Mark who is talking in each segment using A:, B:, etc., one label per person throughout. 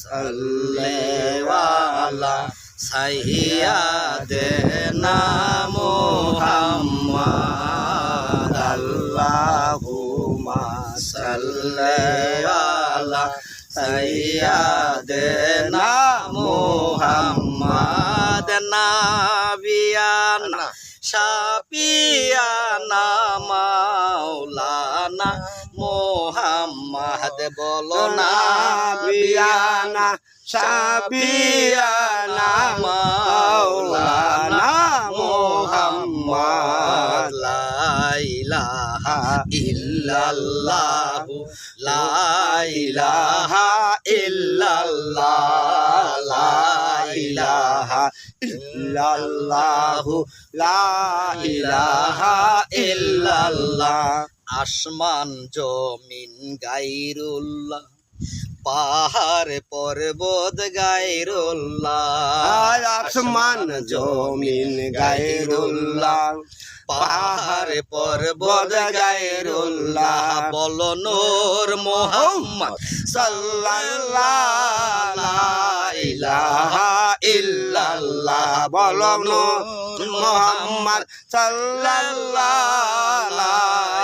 A: সাল্লেওয়ালা সাইয়াদেনা মুহাম্মদ। আল্লাহুম্মা সাল্লেওয়ালা সাইয়াদেনা মুহাম্মদ। নাবিয়ানা শাপিয়ানা মাওলানা মোহাম্মদ বলো না
B: বিয়ানা সাবিয়ানা মাওলানা মোহাম্মদ
A: লা ইলাহা ইল্লাল্লাহু লা ইলাহা ইল্লাল্লাহ লা ইলাহা
B: ইল্লাল্লাহু লা ইলাহা ইল্লাল্লাহ।
A: আসমান জমিন গাইরুল্লাহ পাহাড় পর্বত গাইরুল্লাহ
B: আসমান জমিন গায়রুল্লাহ
A: পাহাড় পর্বত গাইরুল্লাহ বল নূর মোহাম্মদ
B: সাল্লাল্লাহু ইলাহা ইল্লাল্লাহ বলনো মোহাম্মদ সাল্লাল্লাহু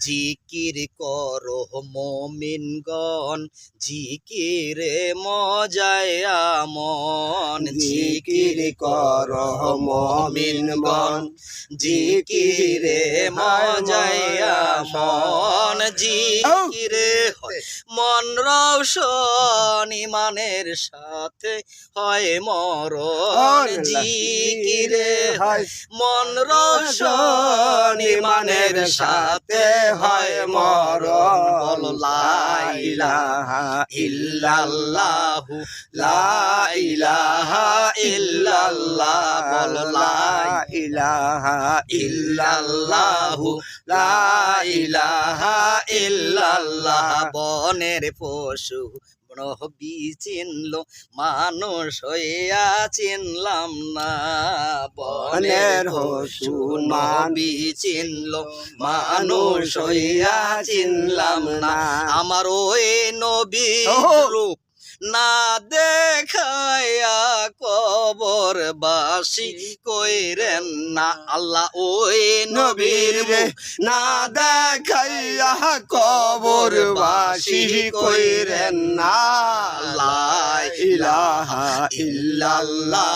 A: জিকির করো মমিনগণ জিকিরে মজায় মন
B: জিকির কর মমিনগণ
A: জিকিরে মজায় মন জিকিরে হয় মন রৌশন ইমানের সাথে হয় মরণ। জিকিরে হয় মন রৌশন ইমানের সাথে হয় মরণ। বল, লা ইলাহা ইল্লাল্লাহু, লা ইলাহা ইল্লাল্লাহ। বল, লা
B: ইলাহা
A: ইল্লাল্লাহু, লা ইল্লাল্লাহ। বনের পশু চিনল, মানুষ হইয়া চিনলাম না। বনের পশু নবী চিনল মানুষ হইয়া চিনলাম না। আমার ওই নবী রূপ না দেখায়া কবর বাসি কইরেন না। আল্লাহ ওই নবীর মুখ
B: না দেখাইয়া কবর বাসি কইরেন না।
A: লা
B: ইলাহা
A: ইল্লাল্লাহ।